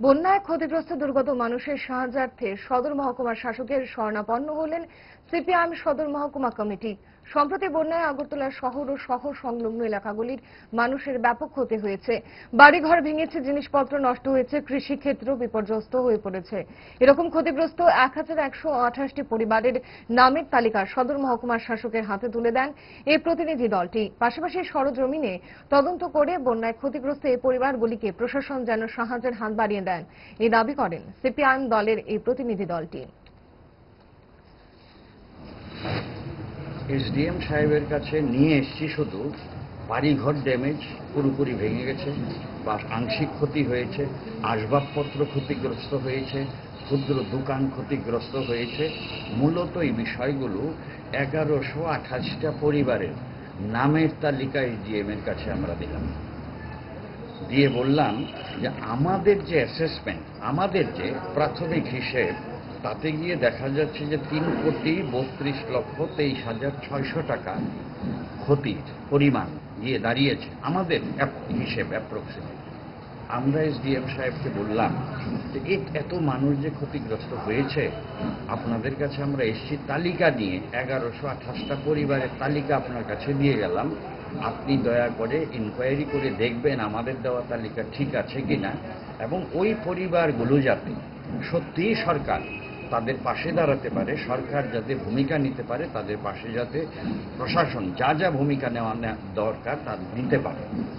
বন্যায় ক্ষতিগ্রস্ত দুর্গত মানুষের সাহায্যার্থে সদর মহকুমার শাসকের শরণাপন্ন হলেন সিপিআইএম সদর মহকুমা কমিটি। সম্প্রতি বন্যায় আগরতলা শহর ও শহর সংলগ্ন এলাকাগুলির মানুষের ব্যাপক ক্ষতি হয়েছে। বাড়িঘর ভেঙেছে, জিনিসপত্র নষ্ট হয়েছে, কৃষিক্ষেত্র বিপর্যস্ত হয়ে পড়েছে। এরকম ক্ষতিগ্রস্ত এক হাজার একশো আঠাশটি পরিবারের নামের তালিকা সদর মহকুমার শাসকের হাতে তুলে দেন এই প্রতিনিধি দলটি। পাশাপাশি সরজমিনে তদন্ত করে বন্যায় ক্ষতিগ্রস্ত এই পরিবারগুলিকে প্রশাসন যেন সাহায্যের হাত বাড়িয়ে দেন। এই দাবি করেন সিপিআইএম দলের এই প্রতিনিধি দলটি। এসডিএম সাহেবের কাছে নিয়ে এসছি শুধু। বাড়িঘর ড্যামেজ, পুরোপুরি ভেঙে গেছে, বা আংশিক ক্ষতি হয়েছে, আসবাবপত্র ক্ষতিগ্রস্ত হয়েছে, ক্ষুদ্র দোকান ক্ষতিগ্রস্ত হয়েছে। মূলত এই বিষয়গুলো এগারোশো আঠাশটা পরিবারের নামের তালিকা এসডিএম এর কাছে আমরা দিলাম। দিয়ে বললাম যে আমাদের যে অ্যাসেসমেন্ট আমাদের যে প্রাথমিক হিসেব তাতে গিয়ে দেখা যাচ্ছে যে তিন কোটি বত্রিশ লক্ষ তেইশ হাজার ছয়শো টাকা ক্ষতির পরিমাণ গিয়ে দাঁড়িয়েছে আমাদের হিসেব অ্যাপ্রক্সিমেট আমরা এসডিএম সাহেবকে বললাম যে এত মানুষ যে ক্ষতিগ্রস্ত হয়েছে, আপনাদের কাছে আমরা এসছি তালিকা নিয়ে, এগারোশো আঠাশটা পরিবারের তালিকা আপনার কাছে দিয়ে গেলাম। আপনি দয়া করে ইনকোয়ারি করে দেখবেন আমাদের দেওয়া তালিকা ঠিক আছে কিনা এবং ওই পরিবারগুলো যাতে সত্যিই সরকার তাদের পাশে দাঁড়াতে পারে, সরকার যাতে ভূমিকা নিতে পারে, তাদের পাশে যাতে প্রশাসন যা যা ভূমিকা নেওয়া দরকার তা নিতে পারে।